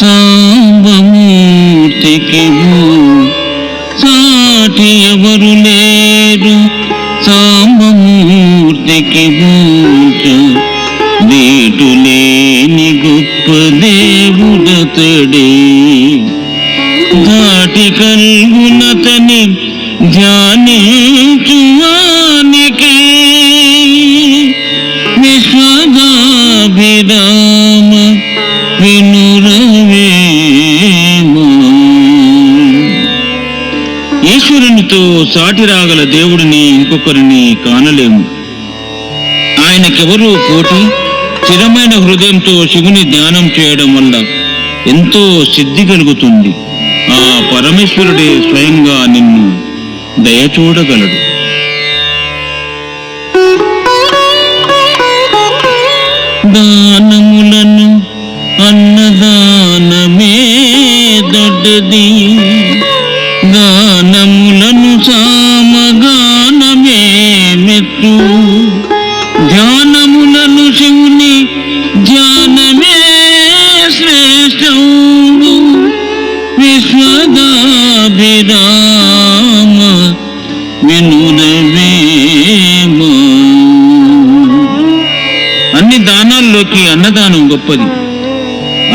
సాంబమూర్తికిము సాటి ఎవరు లేరు? సాంబమూర్తికి బూచ వీటు లేని గొప్ప దేవుడతడే. చాటి రాగల దేవుడిని ఇంకొకరిని కానలేము. ఆయనకెవరూ పోటీ? స్థిరమైన హృదయంతో శివుని ధ్యానం చేయడం వల్ల ఎంతో సిద్ధి కలుగుతుంది. ఆ పరమేశ్వరుడే స్వయంగా నిన్ను దయచూడగలడు దానములను అన్నదానమే దొడ్డది. సామగానమే మెత్తు ధ్యానములను శివుని ధ్యానమే శ్రేష్టము విశ్వదాభిరామ వినురవేమా అన్ని దానాల్లోకి అన్నదానం గొప్పది.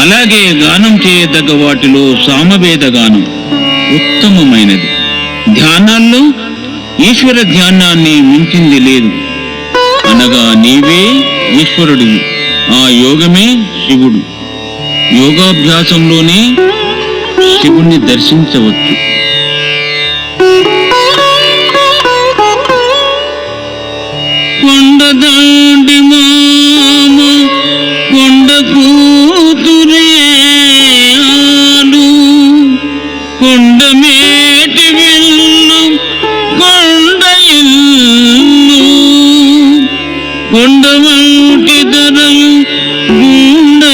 అలాగే గానం చేయదగ్గ వాటిలో సామవేద గానం ఉత్తమమైనది. ధ్యానాల్లో ఈశ్వర ధ్యానాన్ని మించింది లేదు. అనగా నీవే ఈశ్వరుడు ఆ యోగమే శివుడు. యోగాభ్యాసంలోనే శివుణ్ణి దర్శించవచ్చు. కొండదాండి మా కొండ వంటి ధరయు గుండైపోయరా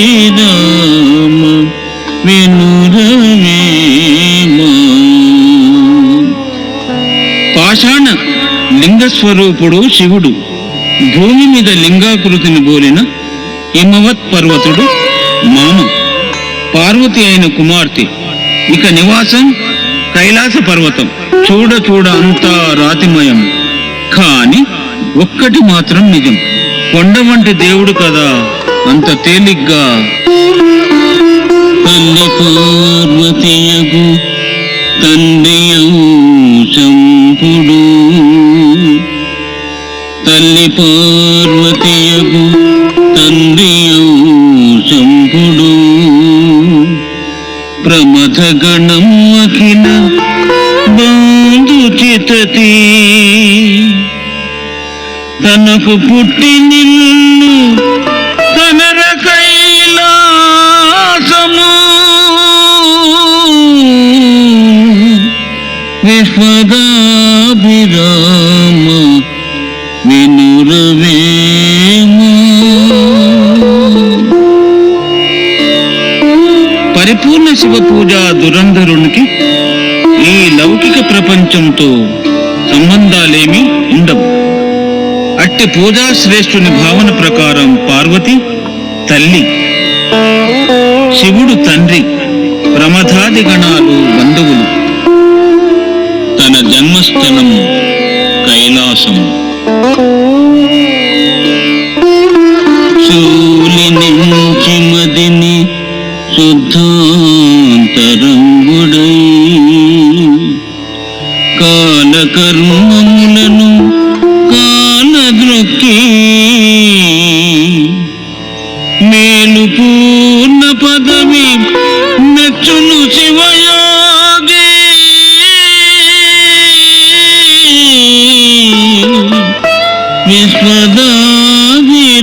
విశ్వదాభిరామ వినురవేమా పాషాణ లింగస్వరూపుడు శివుడు భూమి మీద లింగాకృతిని బోలిన హిమవత్ పర్వతుడు మామ పార్వతి అయిన కుమార్తె ఇక నివాసం కైలాస పర్వతం. చూడ చూడ అంతా రాతిమయం. కాని ఒక్కటి మాత్రం నిజం. కొండ వంటి దేవుడు కదా అంత తేలిగ్గా. తల్లి పార్వతీయగు తండ్రియు శంపుడు తల్లి పార్వతీయగు తండ్రి శంపుడు ప్రమథగణం అఖిల బంధు తనకు పుట్టి నిల్లు తనర కైలాసము విశ్వదాభిరామ పరిపూర్ణ శివ పూజ దురంధరునికి ఈ లౌకిక ప్రపంచంతో సంబంధాలేమీ ఉండవు. అట్టి పూజా శ్రేష్ఠుని భావన ప్రకారం పార్వతి తల్లి శివుడు తండ్రి ప్రమథాది గణాలు బంధువులు. తన జన్మస్థలం కైలాసం. చూ కర్మములను కాలద్రొక్కి మేలు పూర్ణ పదవి మెచ్చును శివయోగి.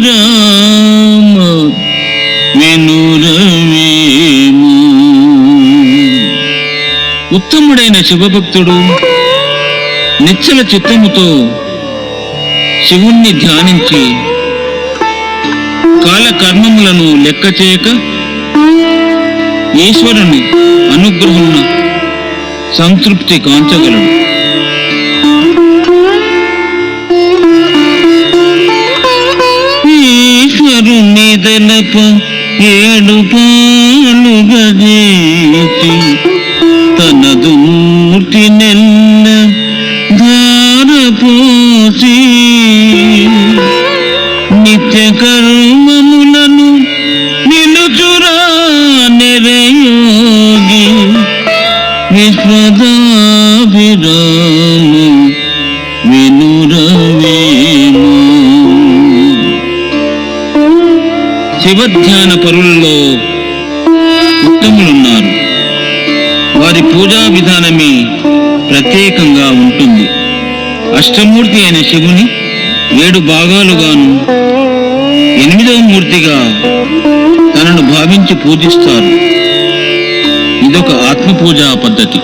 విశ్వదాభిరామ వినురవేమా. ఉత్తముడైన శివభక్తుడు నిశ్చల చిత్తముతో శివుణ్ణి ధ్యానించి కాలకర్మములను లెక్క చేయక ఈశ్వరుని అనుగ్రహమున సంతృప్తి కాంచగలడు. శంకరుని తెలప ఏడు పాలు చేసి తనదు దూర్తి నెల్ల శివధ్యాన పరులలో ఉత్తములున్నారు. వారి పూజా విధానమే ప్రత్యేకంగా ఉంటుంది. అష్టమూర్తి అయిన శివుని ఏడు భాగాలుగాను ఎనిమిదవ మూర్తిగా తనను భావించి పూజిస్తారు. ఇదొక ఆత్మ పూజా పద్ధతి.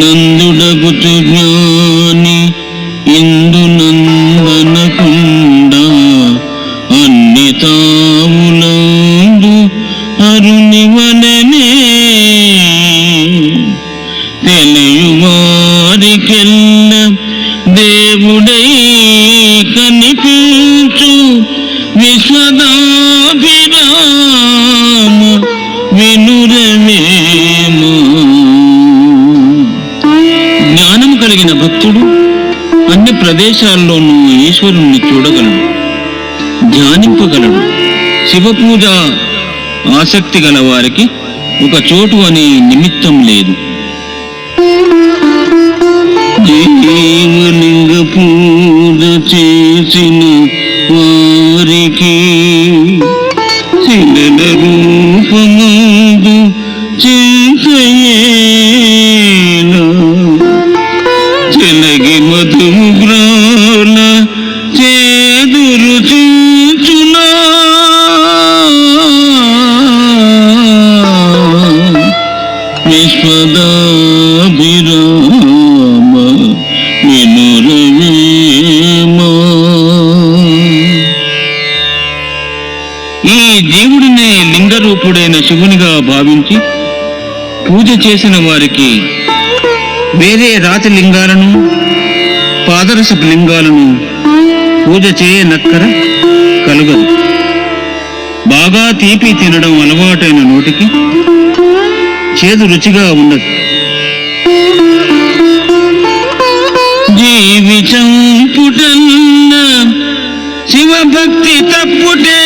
నందుడగుచు జ్ఞాని ఇందు నందనకుండ అన్ని తావులందు అరుని వలనే తెలియవారికెల్ల భక్తుడు అన్ని ప్రదేశాల్లోనూ ఈశ్వరుణ్ణి చూడగలడు ధ్యానింపగలడు. శివపూజ ఆసక్తి గల వారికి ఒక చోటు అనే నిమిత్తం లేదు. దేవలింగ పూజ చేసిన వారికి శిలల రూపమందు చేసయే దేవుడినే లింగరూపుడైన శివునిగా భావించి పూజ చేసిన వారికి వేరే రాతి లింగాలను పాదరసపు లింగాలను పూజ చేయనక్కర కలుగదు. బాగా తీపి తినడం అలవాటైన నోటికి చేదు రుచిగా ఉండదు జీవి పుటన్న శివభక్తి తప్పుటే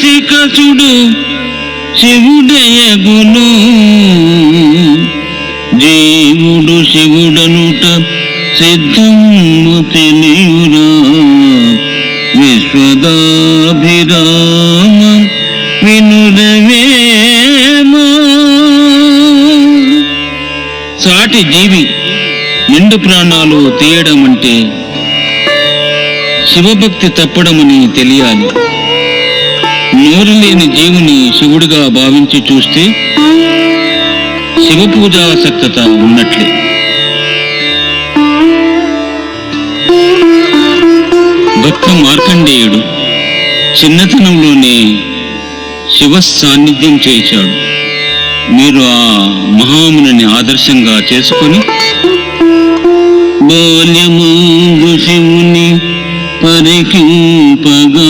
జీవున రసికసుడు శివుడయగును. జీవుడు శివుడనుట సిద్ధము తెలియురా విశ్వదాభిరామ వినురవేమో సాటి జీవి నిండు ప్రాణాలు తీయడం అంటే శివభక్తి తప్పడమని తెలియాలి. నోరు లేని జీవుని శివుడిగా భావించి చూస్తే శివ పూజాసక్తత ఉన్నట్లే. భక్త మార్కండేయుడు చిన్నతనంలోనే శివ సాన్నిధ్యం చేశాడు. మీరు ఆ మహాముని ఆదర్శంగా చేసుకొని బాల్యము శివుని పరికింపగాలేరు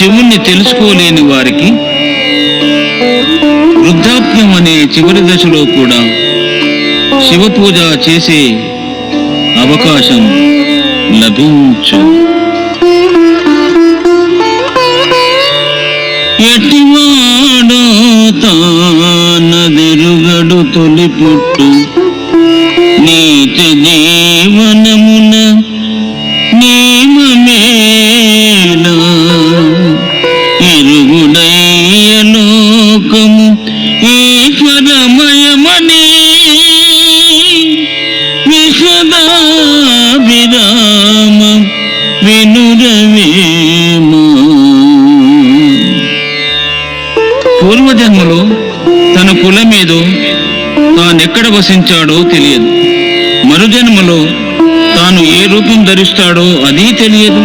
శివుణ్ణి తెలుసుకోలేని వారికి వృద్ధాప్యం అనే చివరి దశలో కూడా శివ పూజ చేసే అవకాశం లభించు. ఎటివాడో తానదెరుగడు తొలి పుట్టు తానెక్కడ తెలియదు. మరుజన్మలో తాను ఏ రూపం ధరిస్తాడో అది తెలియదు.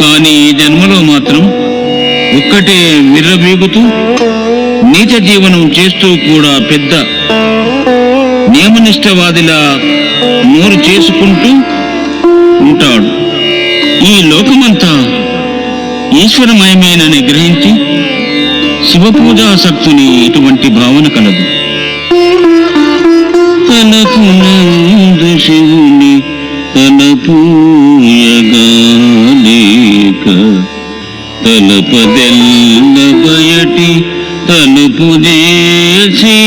కానీ ఈ జన్మలో మాత్రం ఒక్కటే విర్రబీగుతూ నీచ జీవనం చేస్తూ కూడా పెద్ద నియమనిష్టవాదిలా నోరు చేసుకుంటూ ఉంటాడు. ఈ లోకమంతా ఈశ్వరమయమేనని గ్రహించి శివపూజాసక్తుని ఇటువంటి భావన కలదు. తలపు నందు శివుని తలపూయగాలేక తలపదెల్ల బయటి తలుపు చేసి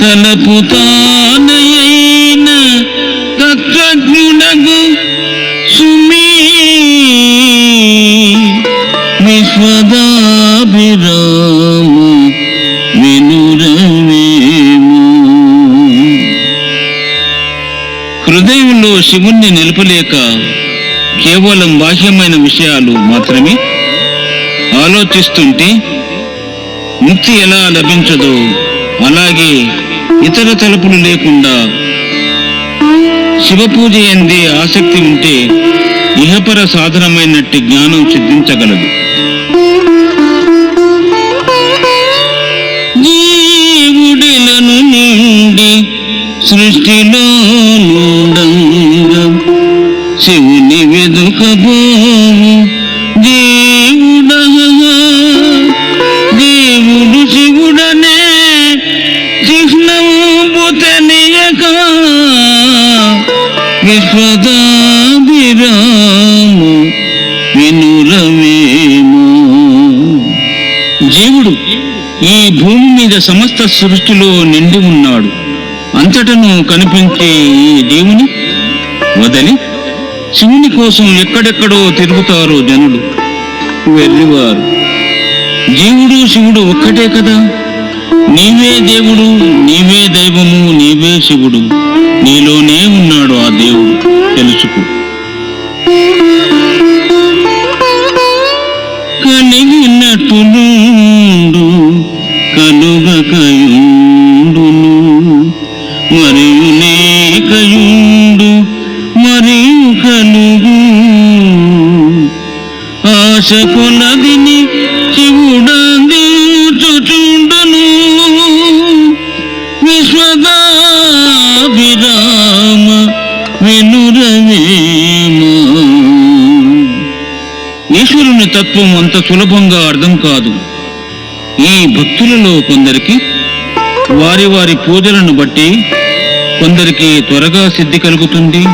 తలపు తానయైన తత్వజ్ఞుడగు సుమీ విశ్వద శివుణ్ణి నిలపలేక కేవలం బాహ్యమైన విషయాలు మాత్రమే ఆలోచిస్తుంటే ముక్తి ఎలా లభించదో అలాగే ఇతర తలుపులు లేకుండా శివపూజ ఎందే ఆసక్తి ఉంటే ఇహపర సాధనమైనట్టు జ్ఞానం సిద్ధించగలదు. జీవుడిలను నుండి సృష్టిలో శివుని వెదుకబోము దేవుడగా దేవుడు శివుడనే చిహ్నము తెలియక విశ్వదాభిరాము వినురవేమో. జీవుడు ఈ భూమి మీద సమస్త సృష్టిలో నిండి ఉన్నాడు. అంతటను కనిపించే ఈ దేవుని వదలి శివుని కోసం ఎక్కడెక్కడో తిరుగుతారో జనులు. వెళ్ళివారు. జీవుడు శివుడు ఒక్కటే కదా? నీవే దేవుడు నీవే దైవము నీవే శివుడు. నీలోనే ఉన్నాడు ఆ దేవుడు. తెలుసుకో. కలిగినట్టు కలుగకయుండును ఆశ కొలదిని విశ్వదాభిరామ వినురవేమా. ఈశ్వరుని తత్వం అంత సులభంగా అర్థం కాదు. ఈ భక్తులలో కొందరికి వారి వారి పూజలను బట్టి కొందరికి త్వరగా సిద్ధి కలుగుతుంది.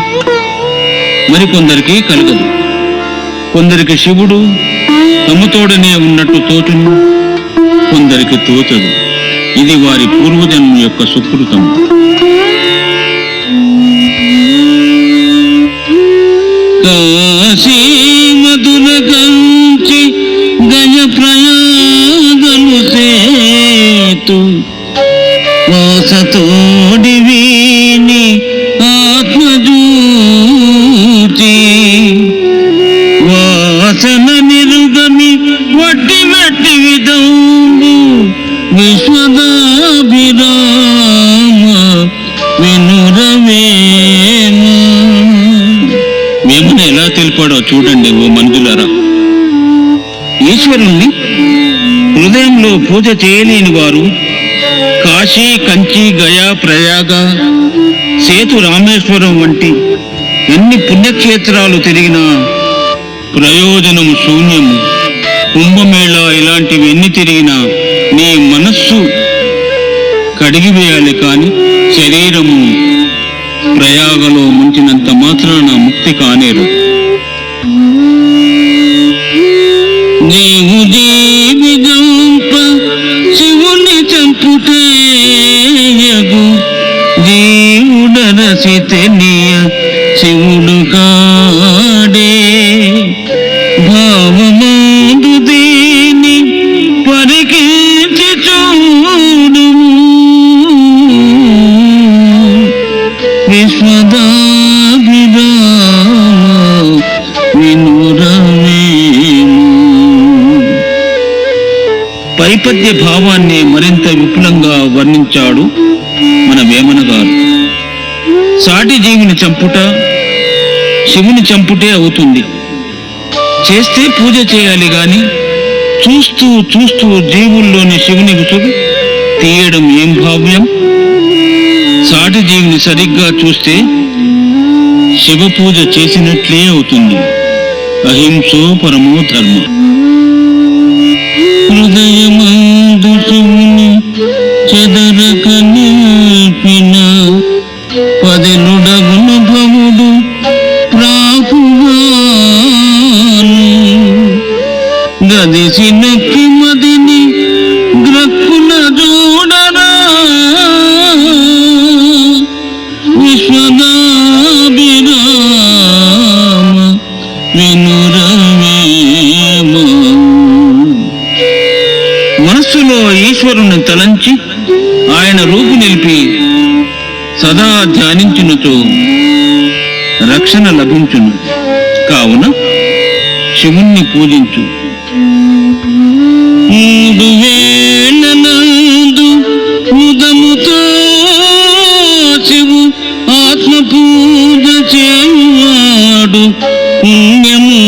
మరికొందరికి కలగదు. కొందరికి శివుడు తమతోడనే ఉన్నట్టు తోచును. కొందరికి తోచదు. ఇది వారి పూర్వజన్మ యొక్క సుకృతం. కాశీ కంచి గజ ప్రయాగలు సేతు. వాసతోడివీ వాసన నిరుగమి వట్టి వట్టి విధము విశ్వదాభిరామ వినురవేమ వేమన ఎలా తెలిపాడో చూడండి ఓ మందులరా. ఈశ్వరుణ్ణి హృదయంలో పూజ చేయలేని వారు కాశీ కంచి గయా ప్రయాగ సేతు రామేశ్వరం వంటి ఎన్ని పుణ్యక్షేత్రాలు తిరిగినా ప్రయోజనం శూన్యము. కుంభమేళ ఇలాంటివి ఎన్ని తిరిగినా నీ మనస్సు కడిగివేయాలి కాని శరీరము ప్రయాగలో ముంచినంత మాత్రాన ముక్తి కానేరు. నీవు దేవి గంప శివుని చంపుటేయగు దేవుడరసి తెలియ వినురవేము భావాన్ని మరింత విపులంగా వర్ణించాడు మన వేమన గారు. సాటి జీవిని చంపుట శివుని చంపుటే అవుతుంది. చేస్తే పూజ చేయాలి గాని చూస్తూ చూస్తూ జీవుల్లోని శివుని గుసుడు తీయడం ఏం భావ్యం? సాటి జీవిని సరిగ్గా చూస్తే శివ పూజ చేసినట్లే అవుతుంది. అహింసో పరమో ధర్మ. హృదయమందుటిని చెదరక నిల్పిన పదిలుడగును భవుడు ప్రాహువాను గదిసి ధ్యానించునుతో రక్షణ లభించును. కావున శివుణ్ణి పూజించు. మూడు వేళలందు ఉదముతో శివు ఆత్మ పూజ చేయువాడు పుణ్యము.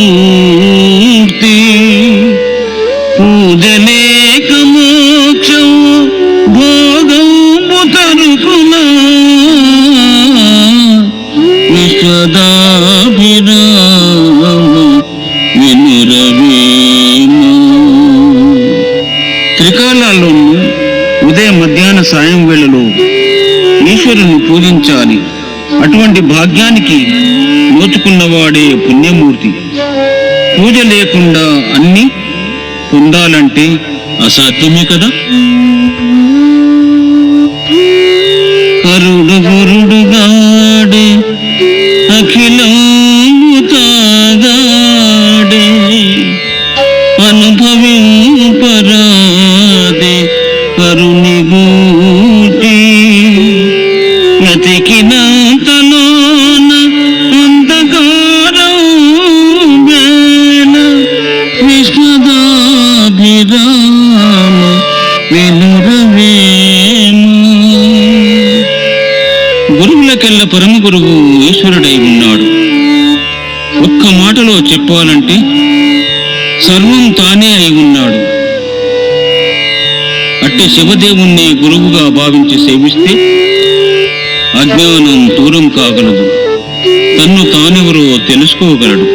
పూజించాలి. అటువంటి భాగ్యానికి నోచుకున్నవాడే పుణ్యమూర్తి. పూజ లేకుండా అన్ని పొందాలంటే అసాధ్యమే కదా? ఈశ్వరుడై ఉన్నాడు. ఒక్క మాటలో చెప్పాలంటే సర్వం తానే అయి ఉన్నాడు. అట్టి శివదేవుణ్ణి గురువుగా భావించి సేవిస్తే అజ్ఞానం దూరం కాగలదు. తన్ను తానెవరో తెలుసుకోగలడు.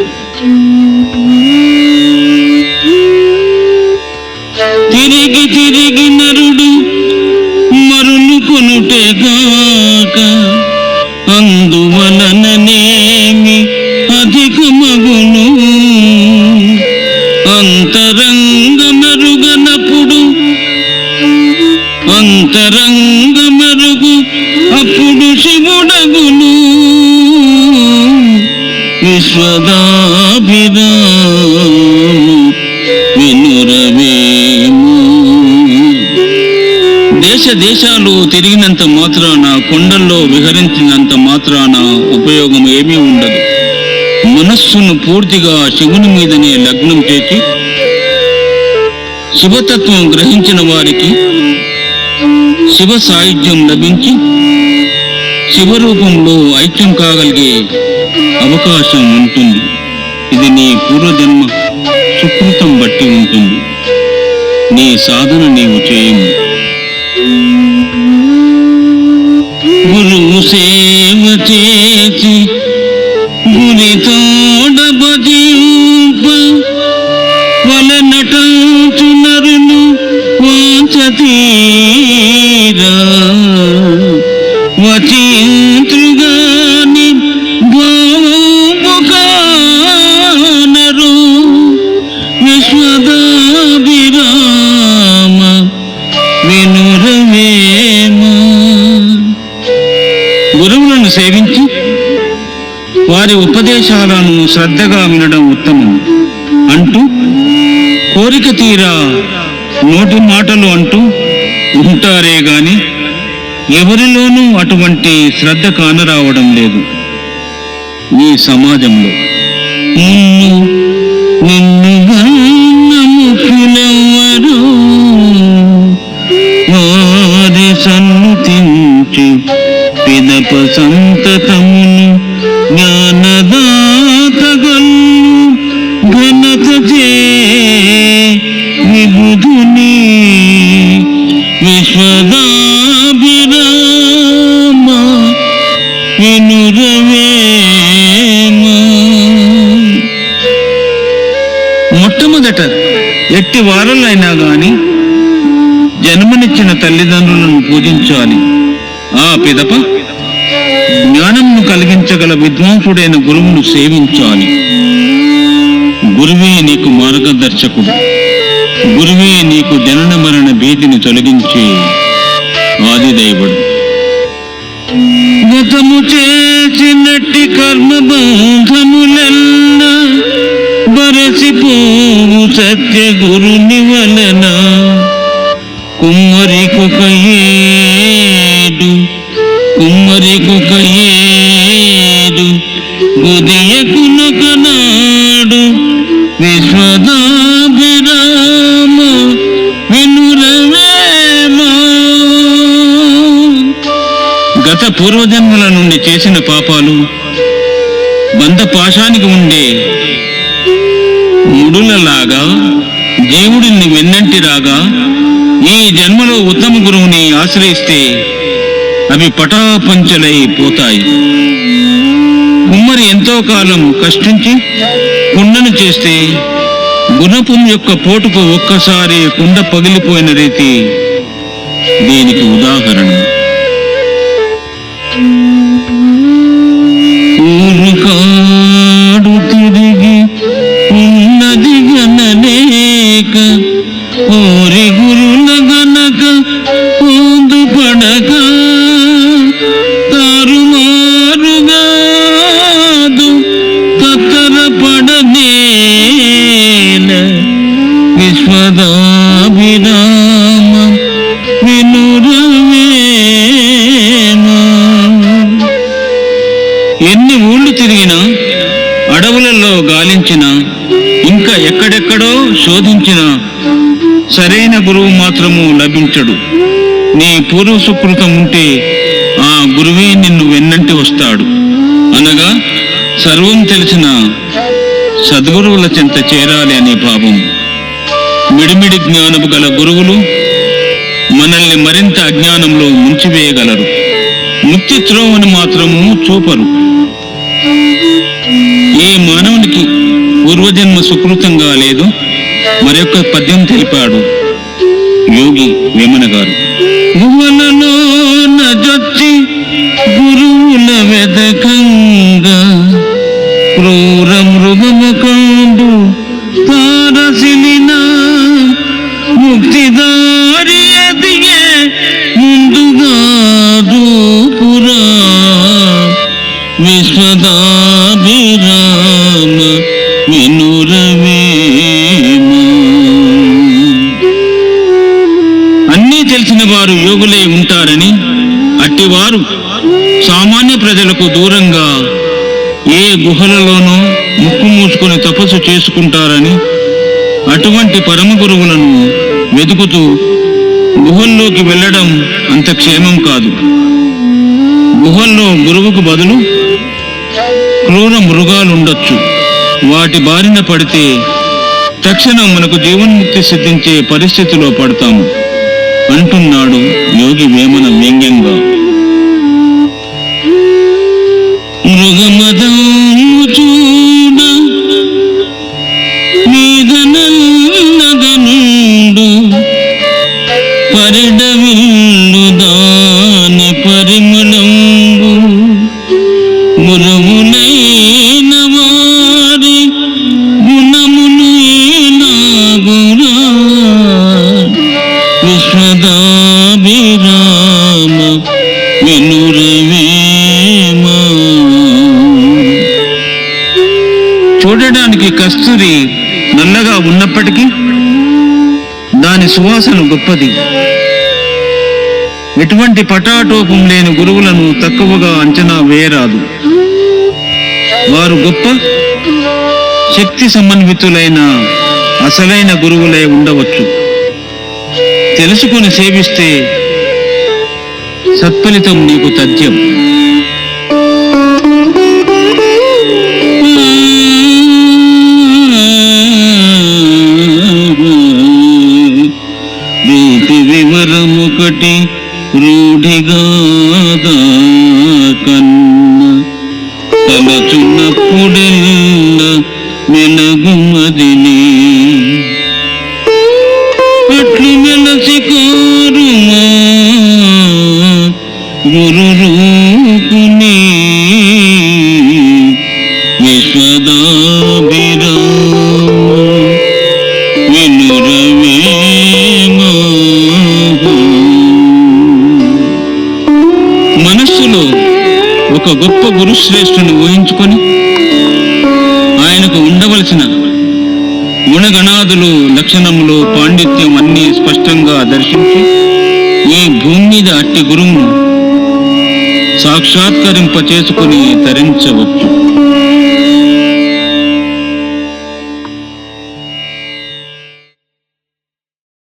తిరిగినంత మాత్రాన కొండల్లో విహరించినంత మాత్రాన ఉపయోగం ఏమీ ఉండదు. మనస్సును పూర్తిగా శివుని మీదనే లగ్నం చేసి శివతత్వం గ్రహించిన వారికి శివ సాహిత్యం లభించి శివరూపంలో ఐక్యం కాగలిగే అవకాశం ఉంటుంది. ఇది నీ పూర్వజన్మ సుకృతం బట్టి ఉంటుంది. నీ సాధన నీవు చేయము. గురువు సేవ చేసి గురి తోడ భజింప వలనటంచు నరులు వాంచతీరా సేవించి వారి ఉపదేశాలను శ్రద్ధగా వినడం ఉత్తమం. అంటూ కోరిక తీరా నోటి మాటలు అంటూ ఉంటారే గాని ఎవరిలోనూ అటువంటి శ్రద్ధ కానరావడం లేదు. ఈ సమాజంలో నిన్ను నిన్నుగా నమ్ముకులెవ్వరు వారి సన్నుతించి తప సంతతమును జ్ఞానదాతగల్లు ఘనత చే విబుధుని విశ్వదాభిరామ వినురవేమ. మొట్టమొదట ఎట్టి వారులైనా గాని జన్మనిచ్చిన తల్లిదండ్రులను పూజించాలి. ఆ పిదప జ్ఞానంను కలిగించగల విద్వాంసుడైన గురువును సేవించాలి. గురువే నీకు మార్గదర్శకుడు. గురువే నీకు జనన మరణ భీతిని తొలగించే ఆదిదైవుడు గతము చేసినట్టి కర్మ బంధములెల్ల బరసిపోవు సత్య గురుని వలన కుమ్మరికొకయే ఉదయకునకనాడు విశ్వదాభిరామ వినురవేమా గత పూర్వజన్మల నుండి చేసిన పాపాలు బంధ పాశానికి ఉండే ముడులలాగా దేవుడిని వెన్నంటి రాగా ఈ జన్మలో ఉత్తమ గురువుని ఆశ్రయిస్తే అవి పటాపంచలై పోతాయి కుమ్మరి ఎంతో కాలం కష్టించి కుండను చేస్తే గుణపం యొక్క పోటుకు ఒక్కసారి కుండ పగిలిపోయిన రీతి దీనికి ఉదాహరణ సరైన గురువు మాత్రము లభించడు. నీ పూర్వ సుకృతం ఉంటే ఆ గురువే నిన్ను వెన్నంటి వస్తాడు. అనగా సర్వం తెలిసిన సద్గురువుల చెంత చేరాలి అనే భావం. మిడిమిడి జ్ఞానము గల గురువులు మనల్ని మరింత అజ్ఞానంలో ముంచివేయగలరు. ముక్తి త్రోవని మాత్రము చూపరు. ఏ మానవునికి పూర్వజన్మ సుకృతంగా లేదు? మరొక పద్యం తెలిపాడు యోగి వేమన గారు. గుహలలో నజొచ్చి గురువుల వెదకంగా క్రూర మృగముఖండు తారసిలిన ముక్తిదారి ఎదిగే ముందుగా దూపురా విశ్వదా గుహలలోనూ ముక్కు మూసుకొని తపస్సు చేసుకుంటారని అటువంటి పరమ గురువులను వెతుకుతూ గుహల్లోకి వెళ్ళడం అంత క్షేమం కాదు. గుహల్లో గురువుకు బదులు క్రూర మృగాలుండొచ్చు. వాటి బారిన పడితే తక్షణం మనకు జీవన్ముక్తి సిద్ధించే పరిస్థితిలో పడతాము. అంటున్నాడు యోగి వేమన వ్యంగ్యంగా. మృగమదము చూడ మీద నల్లగనుండు పరిడవిల్లు దాని పరిమళంబు గురువులైన వారి గుణములు ఏనాగురా విశ్వదాభిరామ వినురవేమా చూడడానికి కస్తూరి నల్లగా ఉన్నప్పటికీ దాని సువాసన గొప్పది. ఎటువంటి పటాటోపం లేని గురువులను తక్కువగా అంచనా వేయరాదు. వారు గొప్ప శక్తి సమన్వితులైన అసలైన గురువులై ఉండవచ్చు. తెలుసుకొని సేవిస్తే సత్ఫలితం నీకు తథ్యం. వివరముకటి రూఢిగాదా కన్న. తలచున్నప్పుడెల్ల మెలగుమదిని గురుశ్రేష్ఠుని ఊహించుకొని ఆయనకు ఉండవలసిన గుణగణాదులు లక్షణములు పాండిత్యం అన్నీ స్పష్టంగా దర్శించి ఈ భూమి మీద అట్టి గురువును సాక్షాత్కరింప చేసుకుని తరించవచ్చు.